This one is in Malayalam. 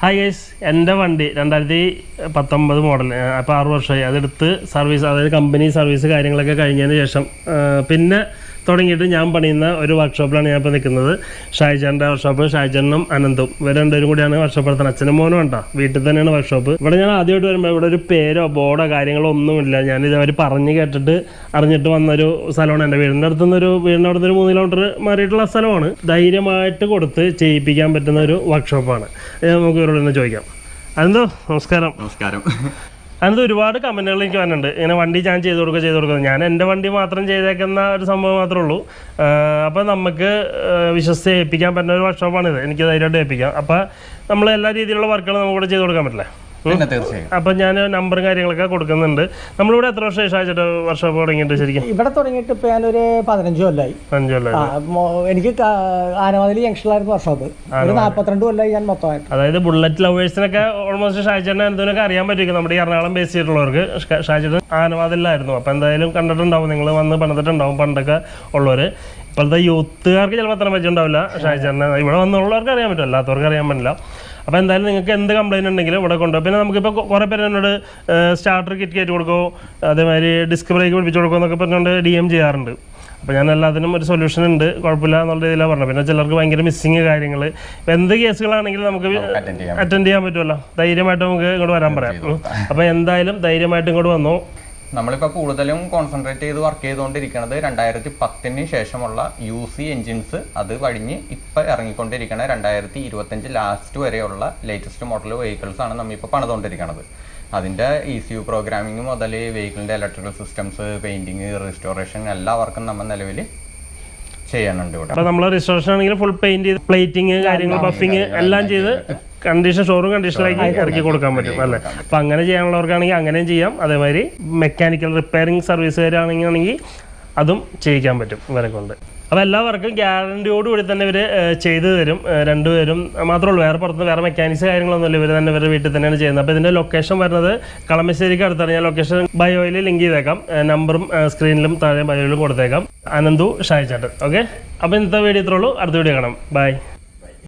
ഹായ് ഗൈസ് എന്റെ വണ്ടി രണ്ടായിരത്തി പത്തൊമ്പത് മോഡൽ അപ്പോൾ ആറ് വർഷമായി. അതെടുത്ത് സർവീസ് അതായത് കമ്പനി സർവീസ് കാര്യങ്ങളൊക്കെ കഴിഞ്ഞതിന് ശേഷം പിന്നെ തുടങ്ങിയിട്ട് ഞാൻ പണിയുന്ന ഒരു വർക്ക്ഷോപ്പിലാണ് ഞാൻ ഇപ്പോൾ നിൽക്കുന്നത്. ഷായ്ജാന്റെ വർക്ക്ഷോപ്പ് ഷായ്ചാനും അനന്തും. ഇവർ രണ്ടുപേരും കൂടിയാണ് വർക്ക്ഷോപ്പ് നടത്തുന്നത്. അച്ഛനും മോനും ഉണ്ടോ വീട്ടിൽ തന്നെയാണ് വർക്ക്ഷോപ്പ് ഇവിടെ ഞാൻ ആദ്യമായിട്ട് വരുമ്പോൾ ഇവിടെ ഒരു പേരോ ബോർഡോ കാര്യങ്ങളോ ഒന്നുമില്ല. ഞാൻ ഇത് അവർ പറഞ്ഞ് കേട്ടിട്ട് അറിഞ്ഞിട്ട് വന്നൊരു സ്ഥലമാണ്. എന്റെ വീടിന്റെ അടുത്തുനിന്ന് ഒരു വീടിന്റെ അടുത്തൊരു മൂന്ന് കിലോമീറ്റർ മാറിയിട്ടുള്ള സ്ഥലമാണ്. ധൈര്യമായിട്ട് കൊടുത്ത് ചെയ്യിപ്പിക്കാൻ പറ്റുന്ന ഒരു വർക്ക്ഷോപ്പാണ് നമുക്ക് ഇവരോട് തന്നെ ചോദിക്കാം. അനന്തോ നമസ്കാരം. നമസ്കാരം. അതിനകത്ത് ഒരുപാട് കമന്റുകൾ എനിക്ക് വന്നിട്ടുണ്ട്. ഇങ്ങനെ വണ്ടി ഞാൻ ചെയ്ത് കൊടുക്കുക ചെയ്ത് കൊടുക്കുക ഞാൻ എന്റെ വണ്ടി മാത്രം ചെയ്തേക്കുന്ന ഒരു സംഭവം മാത്രമേ ഉള്ളൂ. അപ്പോൾ നമുക്ക് വിശ്വസിച്ച് ഏൽപ്പിക്കാൻ പറ്റുന്ന ഒരു വർക്ക്ഷോപ്പാണിത് എനിക്ക് ധൈര്യമായിട്ട് ഏൽപ്പിക്കാം. അപ്പോൾ നമ്മൾ എല്ലാ രീതിയിലുള്ള വർക്കുകളും നമുക്ക് ഇവിടെ ചെയ്ത് കൊടുക്കാൻ പറ്റില്ലേ? പിന്നെ തീർച്ചയായും. അപ്പൊ ഞാൻ നമ്പറും കാര്യങ്ങളൊക്കെ കൊടുക്കുന്നുണ്ട്. നമ്മളിവിടെ എത്ര വർഷം ഷാജിട്ട് വർഷം തുടങ്ങിയിട്ട് ശരിക്കും? ഇവിടെ തുടങ്ങിയിട്ട് ഇപ്പൊ ഞാനൊരു പതിനഞ്ച് കൊല്ലമായി അഞ്ച് കൊല്ലം ആ, മോ- എനിക്ക് ആനവാതിൽ ജംഗ്ഷനിലായിരുന്നു വർഷോപ്പ് ഒരു നാൽപ്പത്തിരണ്ട് കൊല്ലമായി ഞാൻ മൊത്തമായിട്ട്. അതായത് ബുള്ളറ്റ് ലവേഴ്സിനൊക്കെ ഓൾമോസ്റ്റ് ഷാജിന്റെ എന്തെങ്കിലുമൊക്കെ അറിയാൻ പറ്റും നമ്മുടെ ഈ എറണാകുളം ബേസ് ചെയ്തിട്ടുള്ളവർക്ക്. ഷ- ആനവാദില്ലായിരുന്നു ആനവാതിലായിരുന്നു. അപ്പോൾ എന്തായാലും കണ്ടിട്ടുണ്ടാവും. നിങ്ങൾ വന്ന് പണിതിട്ടുണ്ടാവും. പണ്ടൊക്കെ ഉള്ളവര്. ഇപ്പോഴത്തെ യൂത്തുകാർക്ക് ചിലപ്പോൾ അത്ര പറ്റുണ്ടാവില്ല ഷാജിന്റെ ഇവിടെ വന്നുള്ളവർക്ക് അറിയാൻ പറ്റും അല്ലാത്തവർക്ക് അറിയാൻ പറ്റില്ല. അപ്പോൾ എന്തായാലും നിങ്ങൾക്ക് എന്ത് കംപ്ലയിന്റ് ഉണ്ടെങ്കിലും ഇവിടെ കൊണ്ടുപോകും പിന്നെ നമുക്കിപ്പോൾ കുറേ പേര് എന്നോട് സ്റ്റാർട്ടർ കിറ്റ് കയറ്റി കൊടുക്കുമോ അതേമാതിരി ഡിസ്ക് ബ്രേക്ക് പിടിപ്പിച്ച് കൊടുക്കുമോ എന്നൊക്കെ പറഞ്ഞുകൊണ്ട് ഡി എം ചെയ്യാറുണ്ട്. അപ്പോൾ ഞാൻ എല്ലാത്തിനും ഒരു സൊല്യൂഷൻ ഉണ്ട് കുഴപ്പമില്ല എന്നുള്ള രീതിയിലാണ് പറഞ്ഞത്. പിന്നെ ചിലർക്ക് ഭയങ്കര മിസ്സിങ് കാര്യങ്ങൾ എന്ത് കേസുകളാണെങ്കിലും നമുക്ക് അറ്റൻഡ് ചെയ്യാൻ പറ്റുമല്ലോ ധൈര്യമായിട്ട് നമുക്ക് ഇങ്ങോട്ട് വരാൻ പറയാം. അപ്പോൾ എന്തായാലും ധൈര്യമായിട്ട് ഇങ്ങോട്ട് വന്നു. നമ്മളിപ്പോൾ കൂടുതലും കോൺസെൻട്രേറ്റ് ചെയ്ത് വർക്ക് ചെയ്തുകൊണ്ടിരിക്കുന്നത് രണ്ടായിരത്തി പത്തിന് ശേഷമുള്ള യു സി എൻജിൻസ് അത് വഴിഞ്ഞ് ഇപ്പം ഇറങ്ങിക്കൊണ്ടിരിക്കുന്ന രണ്ടായിരത്തി ഇരുപത്തഞ്ച് ലാസ്റ്റ് വരെയുള്ള ലേറ്റസ്റ്റ് മോഡൽ വെഹിക്കിൾസ് ആണ് നമ്മളിപ്പോൾ പണിതുകൊണ്ടിരിക്കുന്നത് അതിന്റെ ഇ സി യു പ്രോഗ്രാമിംഗ് മുതൽ വെഹിക്കിളിന്റെ ഇലക്ട്രിക്കൽ സിസ്റ്റംസ് പെയിന്റിങ് റിസ്റ്റോറേഷൻ എല്ലാ വർക്കും നമ്മൾ നിലവിൽ ചെയ്യാനുണ്ട് ഇവിടെ. നമ്മൾ റിസ്റ്റോറേഷൻ ആണെങ്കിൽ ഫുൾ പെയിന്റ് ചെയ്ത് പ്ലേറ്റിംഗ് കാര്യങ്ങൾ ബഫിങ് എല്ലാം ചെയ്ത് കണ്ടീഷൻ ഷോറൂം കണ്ടീഷനിലേക്ക് ഇറക്കി കൊടുക്കാൻ പറ്റും അല്ലേ? അപ്പം അങ്ങനെ ചെയ്യാനുള്ളവർക്കാണെങ്കിൽ അങ്ങനെയും ചെയ്യാം. അതേമാതിരി മെക്കാനിക്കൽ റിപ്പയറിംഗ് സർവീസുകാരാണെങ്കിൽ ആണെങ്കിൽ അതും ചെയ്യിക്കാൻ പറ്റും ഇവരെ കൊണ്ട്. അപ്പോൾ എല്ലാവർക്കും ഗ്യാരണ്ടിയോടുകൂടി തന്നെ ഇവർ ചെയ്തു തരും. രണ്ടുപേരും മാത്രമേ ഉള്ളൂ വേറെ പുറത്ത് വേറെ മെക്കാനിക്സ് കാര്യങ്ങളൊന്നുമില്ല. ഇവർ തന്നെ ഇവരുടെ വീട്ടിൽ തന്നെയാണ് ചെയ്യുന്നത്. അപ്പോൾ ഇതിന്റെ ലൊക്കേഷൻ വരുന്നത് കളമശ്ശേരിക്ക് അടുത്താണ്. ഞാൻ ലൊക്കേഷൻ ബയോയിൽ ലിങ്ക് ചെയ്തേക്കാം. നമ്പറും സ്ക്രീനിലും താഴെ ബയോയിലും കൊടുത്തേക്കാം. അനന്തു ഷായ് ചാട്ടൻ ഓക്കെ അപ്പോൾ ഇന്നത്തെ വീഡിയോ ഇത്രയുള്ളൂ അടുത്ത വീഡിയോ കാണാം. ബൈ